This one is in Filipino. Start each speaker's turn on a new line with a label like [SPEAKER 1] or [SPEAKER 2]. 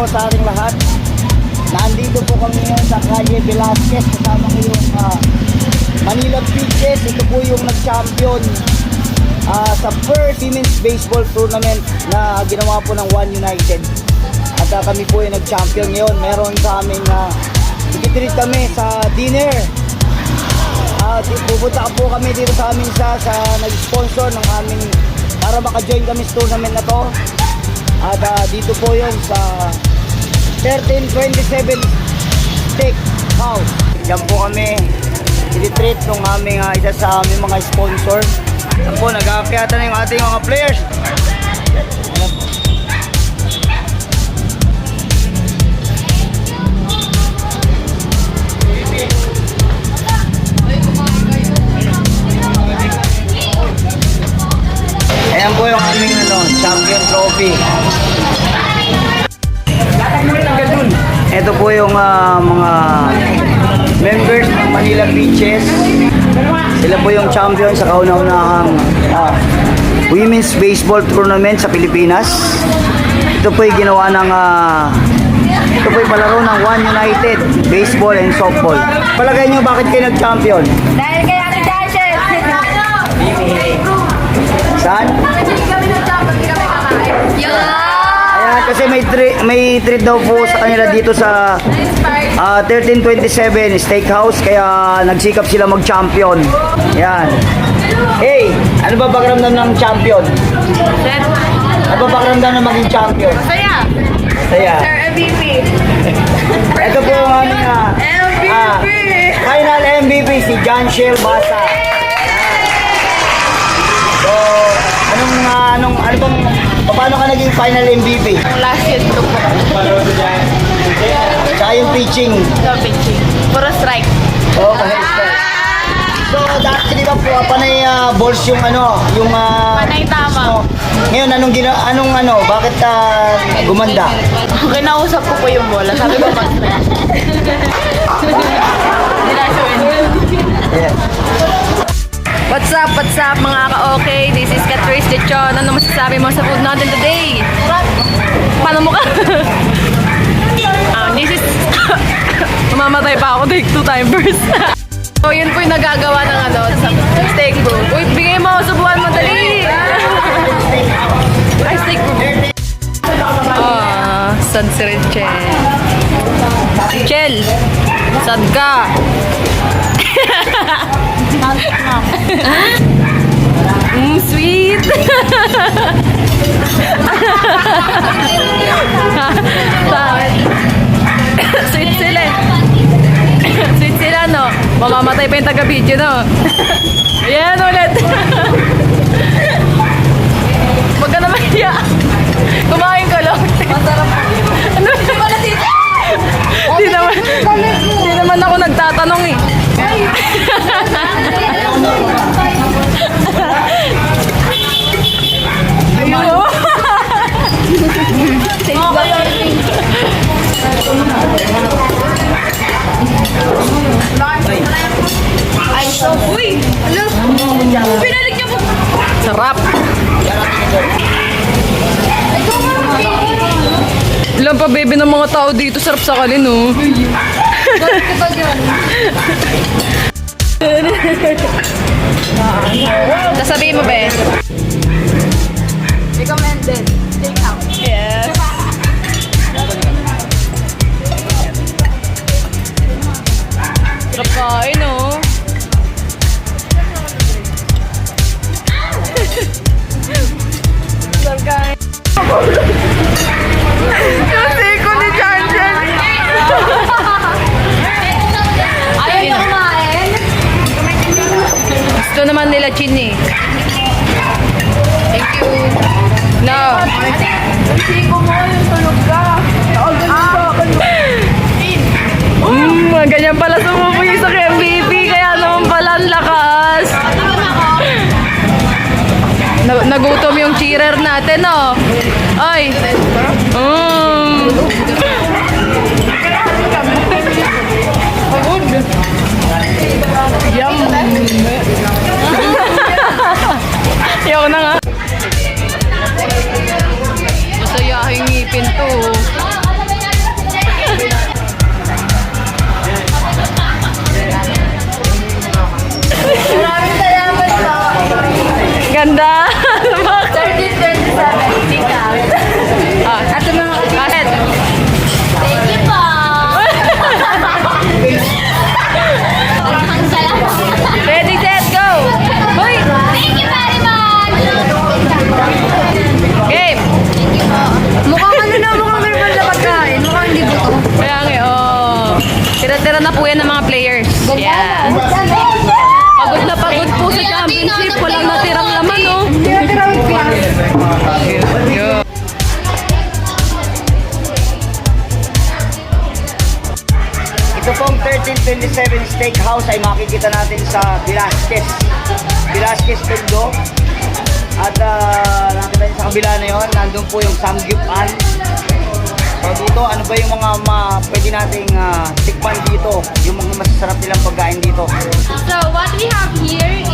[SPEAKER 1] po sa ating lahat. Nandito po kami ngayon sa Calle Velasquez. Kasama ko yung uh, Manila Beaches. Ito po yung nag-champion uh, sa first women's baseball tournament na ginawa po ng One United. At uh, kami po yung nag-champion ngayon. Meron sa amin na uh, ikitreat kami sa dinner. At uh, pupunta po kami dito sa amin sa, sa nag-sponsor ng amin para maka-join kami sa tournament na to. At ah, dito po yun sa 1327 Steak House. Diyan po kami i-treat ng aming ah, isa sa aming mga sponsor. Yan po, nag-aakyatan na yung ating mga players. Ayan po yung aming champion trophy. Ito po yung ah, mga members ng Manila Beaches. Sila po yung champion sa kauna-unahang ah, women's baseball tournament sa Pilipinas. Ito po yung ginawa ng ah, ito po yung palaro ng One United Baseball and Softball. Palagay nyo bakit kayo nag-champion?
[SPEAKER 2] Dahil kay
[SPEAKER 1] may treat, daw po sa kanila dito sa
[SPEAKER 2] Inspired.
[SPEAKER 1] Ah, 1327 Steakhouse kaya nagsikap sila mag-champion. Yan. Hey, ano ba pakiramdam ng champion?
[SPEAKER 2] Sir,
[SPEAKER 1] Ano ba pakiramdam ng maging champion?
[SPEAKER 2] saya.
[SPEAKER 1] Saya.
[SPEAKER 2] Sir MVP.
[SPEAKER 1] Ito po ang aming ah, ah,
[SPEAKER 2] MVP.
[SPEAKER 1] final MVP si John Shell Basa. So, anong ah, anong ano bang paano ka naging final MVP?
[SPEAKER 2] Ang last year ko po.
[SPEAKER 1] Tsaka yung pitching.
[SPEAKER 2] So, pitching. Puro strike.
[SPEAKER 1] Oh, kahit So, dati di ba po, panay ah, balls yung ano, yung ah,
[SPEAKER 2] Panay tama.
[SPEAKER 1] Ngayon, anong gina, anong ano, bakit ah, gumanda?
[SPEAKER 2] Kinausap ko po yung bola. Sabi ko mag-strike.
[SPEAKER 1] Yeah.
[SPEAKER 3] What's up, what's up mga ka-okay? This is Catrice Lechon. Ano masasabi mo sa food natin today? Paano mo ka? Ah, this is... Mamamatay pa ako, take two time so, yun po yung nagagawa ng ano, sa steak bro. Uy, bigay mo, subuhan mo, dali! Ay, steak bro. Ah, sad si Richel. Richel, sad ka. Mm, sweet. sweet sila sweet sila, no? Mamamatay pa yung taga-video, no? Yan ulit. Ilan pa baby ng mga tao dito sarap sa kalin, oh. Sasabihin mo, be?
[SPEAKER 2] Recommended. Take out.
[SPEAKER 3] Yes. Sarap kain, oh. Naman nila chini. Thank you. No.
[SPEAKER 2] Siko mo, yung tulog ka. Ah,
[SPEAKER 3] Mm, ganyan pala sumubuyo sa MVP, kaya naman pala ang lakas. Na- nagutom yung cheerer natin, oh.
[SPEAKER 1] Steakhouse ay makikita natin sa Velasquez. Velasquez Tondo. At uh, nakita niyo sa kabila na yon, nandun po yung Samgyupan. So dito, ano ba yung mga ma, pwede nating uh, tikman dito? Yung mga masasarap nilang pagkain dito.
[SPEAKER 2] So what we have here